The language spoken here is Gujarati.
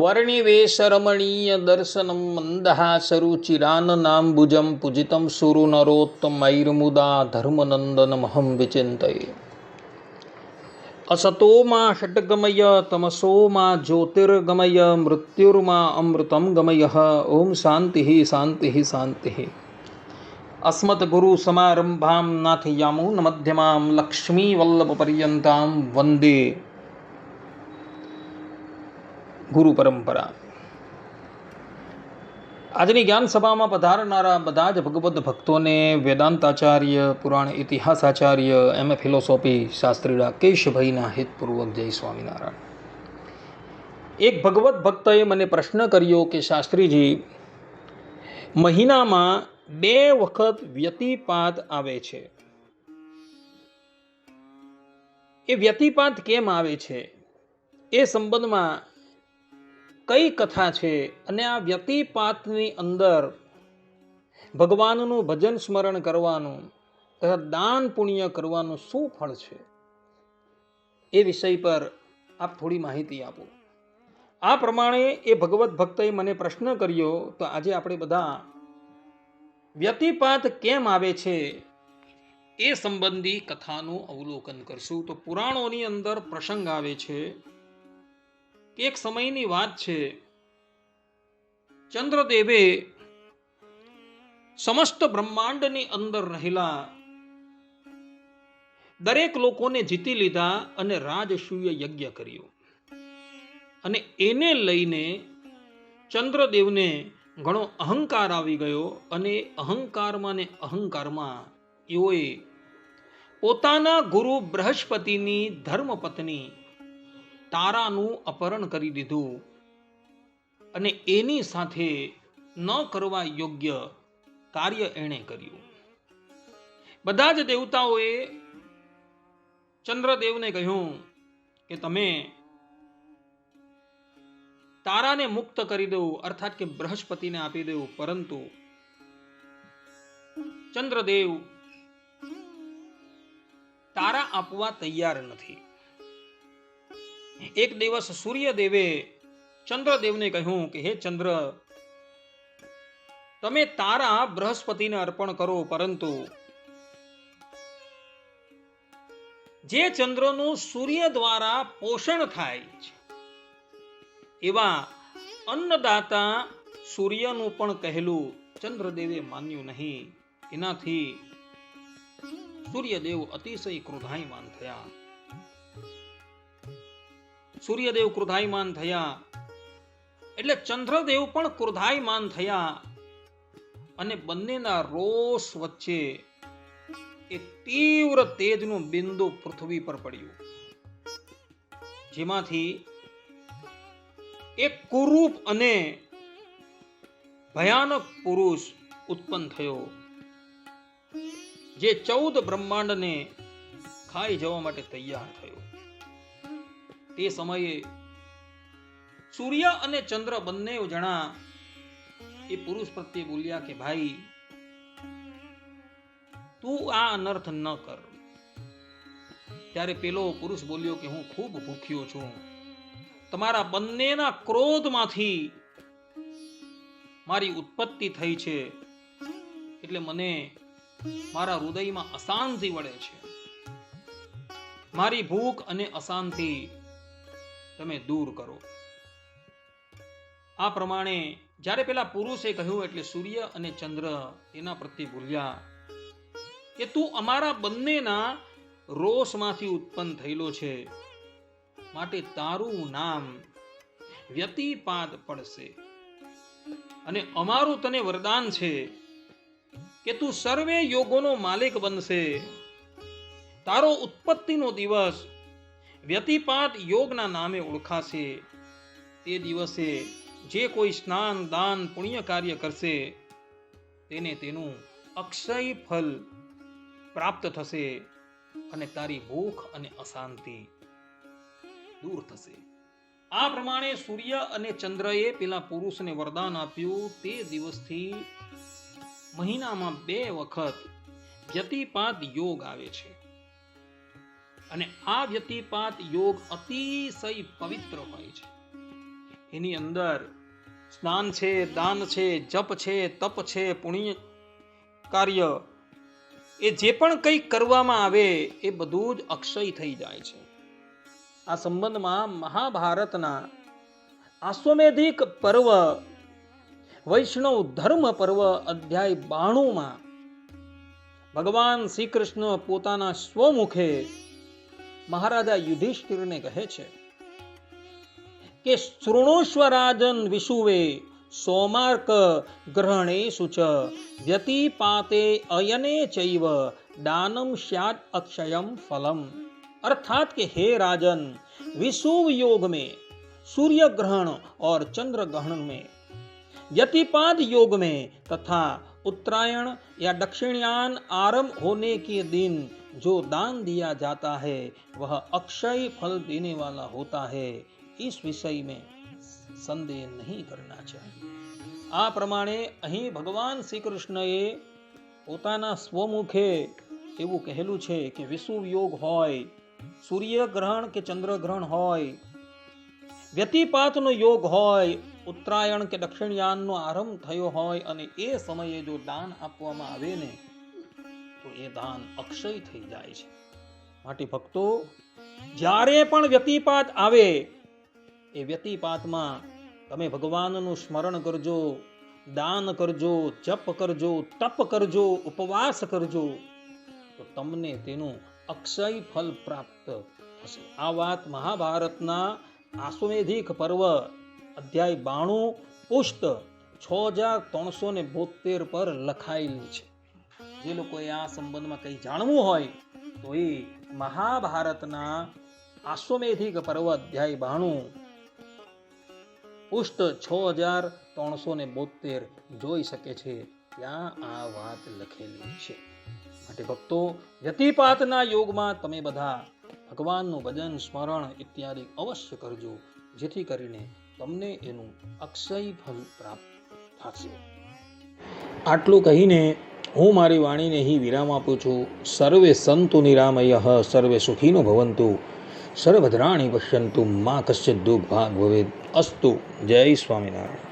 वर्णिवेशरमणीयदर्शनं मन्दहासरुचिराननाम्बुजं पूजितं सुरुनरोत्तमैर्मुदा धर्मनन्दनमहं विचिन्तये असतो मा षड्गमय तमसो मा ज्योतिर्गमय मृत्युर्मा अमृतं गमयः ॐ शान्तिः शान्तिः शान्तिः अस्मद्गुरुसमारम्भां नाथयामूनमध्यमां लक्ष्मीवल्लभपर्यन्तां वन्दे ગુરુ પરંપરા. આજની જ્ઞાન સભામાં પધારનારા બધા જ ભગવદ્ ભક્તોને વેદાંતાચાર્ય, પુરાણ ઇતિહાસાચાર્ય, એમ એ ફિલોસોફી શાસ્ત્રી રાકેશભાઈના હિતપૂર્વક જય સ્વામિનારાયણ. એક ભગવત ભક્તએ મને પ્રશ્ન કર્યો કે, શાસ્ત્રીજી, મહિનામાં બે વખત વ્યતિપાત આવે છે. એ વ્યતિપાત કેમ આવે છે? એ સંબંધમાં કઈ કથા છે અને આ વ્યતિપાતની અંદર ભગવાનનું ભજન સ્મરણ કરવાનું તથા દાન પુણ્ય કરવાનું શું ફળ છે? એ વિષય પર આપ થોડી માહિતી આપો. આ પ્રમાણે એ ભગવત ભક્તએ મને પ્રશ્ન કર્યો, તો આજે આપણે બધા વ્યતિપાત કેમ આવે છે એ સંબંધી કથાનું અવલોકન કરશું. તો પુરાણોની અંદર પ્રસંગ આવે છે એક સમયની વાત છે. ચંદ્રદેવે સમસ્ત બ્રહ્માંડની અંદર રહેલા દરેક લોકોને જીતી લીધા અને રાજસૂય યજ્ઞ કર્યો. અને એને લઈને ચંદ્રદેવને ઘણો અહંકાર આવી ગયો અને અહંકારમાં ને અહંકારમાં એઓએ પોતાના ગુરુ બૃહસ્પતિની ધર્મપત્ની તારાનું અપહરણ કરી દીધું અને એની સાથે ન કરવા યોગ્ય કાર્ય એણે કર્યું. બધા જ દેવતાઓએ ચંદ્રદેવને કહ્યું કે તમે તારાને મુક્ત કરી દેવું અર્થાત કે બૃહસ્પતિને આપી દેવું પરંતુ ચંદ્રદેવ તારા આપવા તૈયાર નથી. એક દિવસ સૂર્યદેવે ચંદ્રદેવને કહ્યું કે, હે ચંદ્ર, તમે તારા બૃહસ્પતિને અર્પણ કરો, પરંતુ જે ચંદ્રનું સૂર્ય દ્વારા પોષણ થાય છે, એવા અન્નદાતા સૂર્યનું પણ કહેલું ચંદ્રદેવે માન્યું નહીં. એનાથી સૂર્યદેવ અતિશય ક્રોધાયમાન થયા. સૂર્યદેવ ક્રોધાયમાન થયા. એટલે ચંદ્રદેવ પણ ક્રોધાયમાન થયા. અને બંનેના રોષ વચ્ચે એક તીવ્ર તેજનું બિંદુ પૃથ્વી પર પડ્યું. જેમાંથી એક કુરૂપ અને ભયાનક પુરુષ ઉત્પન્ન થયો. જે ચૌદ બ્રહ્માંડને ખાઈ જવા માટે તૈયાર થયો. તે સમયે સૂર્ય અને ચંદ્ર બંને જણા એ પુરુષ પ્રત્યે બોલ્યા કે, ભાઈ, તું આ અનર્થ ન કર. ત્યારે પેલો પુરુષ બોલ્યો કે, હું ખૂબ ભૂખ્યો છું. તમારા બંનેના ક્રોધમાંથી મારી ઉત્પત્તિ થઈ છે. એટલે મને મારા હૃદયમાં અશાંતિ વળે છે. મારી ભૂખ અને અશાંતિ તમે દૂર કરો. આ પ્રમાણે જ્યારે પેલા પુરુષે કહ્યું એટલે સૂર્ય અને ચંદ્ર એના પ્રત્યે ભૂલ્યા કે તું અમારા બંનેના રોષમાંથી ઉત્પન્ન થયેલો છે. માટે તારું નામ વ્યતિપાત પડશે. અને અમારું તને વરદાન છે કે તું સર્વે યોગોનો માલિક બનશે. તારો ઉત્પત્તિનો દિવસ વ્યતિપાત યોગના નામે ઓળખાશે. તે દિવસે જે કોઈ સ્નાન, દાન, પુણ્ય કાર્ય કરશે, તેને તેનું અક્ષય ફલ પ્રાપ્ત થશે અને તારી ભૂખ અને અશાંતિ દૂર થશે. આ પ્રમાણે સૂર્ય અને ચંદ્રએ પેલા પુરુષને વરદાન આપ્યું. તે દિવસથી મહિનામાં બે વખત વ્યતિપાત યોગ આવે છે. અને આ વ્યતિપાત યોગ અતિશય પવિત્ર હોય છે. એની અંદર સ્નાન છે, દાન છે, જપ છે, તપ છે, પુણ્ય કાર્ય એ જે પણ કંઈ કરવામાં આવે એ બધું જ અક્ષય થઈ જાય છે. આ સંબંધમાં મહાભારતના આશ્વમેધિક પર્વ વૈષ્ણવ ધર્મ પર્વ અધ્યાય બાણુંમાં ભગવાન શ્રી કૃષ્ણ પોતાના સ્વમુખે મહારાજા યુધિષ્ઠિરને કહે છે કે શૃણુષ્વરાજન વિશુવે સોમાર્ક ગ્રહણેશુ ચ વ્યતિપાતે અયને ચૈવ દાનમ સ્યાદ અક્ષયમ ફલમ अर्थात कि हे राजन विषुव योग में सूर्य ग्रहण और चंद्र ग्रहण में व्यतिपाद योग में तथा उत्तरायण या दक्षिणयान आरंभ होने के दिन जो दान दिया जाता है वह अक्षय फल देने वाला होता है इस विषय में संदेह नहीं करना चाहिए આ પ્રમાણે અહીં ભગવાન શ્રી કૃષ્ણએ પોતાના સ્વમુખે એવું કહેલું છે કે વિષુવ યોગ હોય સૂર્યગ્રહણ કે ચંદ્રગ્રહણ હોય વ્યતિપાતનો યોગ હોય ઉત્તરાયણ કે દક્ષિણયાનનો આરંભ થયો હોય અને એ સમયે જો દાન આપવામાં આવે ને તો એ દાન અક્ષય થઈ જાય છે. માટે ભક્તો, જ્યારે પણ વ્યતિપાત આવે, એ વ્યતિપાતમાં તમે ભગવાનનું સ્મરણ કરજો, દાન કરજો, જપ કરજો, તપ કરજો, ઉપવાસ કરજો, તો તમને તેનું અક્ષય ફલ પ્રાપ્ત થશે. આ વાત મહાભારતના આશ્વમેધિક પર્વ, અધ્યાય બાણું, પુષ્ટ છ હજાર ત્રણસો ને બોતેર પર લખાયેલી છે. જે લોકોએ આ સંબંધમાં કંઈ જાણવું હોય, તો એ મહાભારતના આશ્વમેધિક પર્વ અધ્યાય બાણું, પુષ્ટ છ હજાર ત્રણસો ને બોતેર જોઈ શકે છે. ત્યાં આ વાત લખેલી છે. માટે ભક્તો વ્યતિપાતના યોગમાં તમે બધા ભગવાનનું ભજન, સ્મરણ ઇત્યાદિ અવશ્ય કરજો, જેથી કરીને તમને એનું અક્ષય ફલ પ્રાપ્ત થશે. આટલું કહીને હું મારી વાણીને અહીં વિરામ આપું છું. સર્વે સંતુ નિરામય, સર્વે સુખીનો ભવંતુ. સર્વધરાણી પશ્યંતુ, મા કશ્ય દુઃખ ભાગ ભવેદ. અસ્તુ. જય સ્વામિનારાયણ.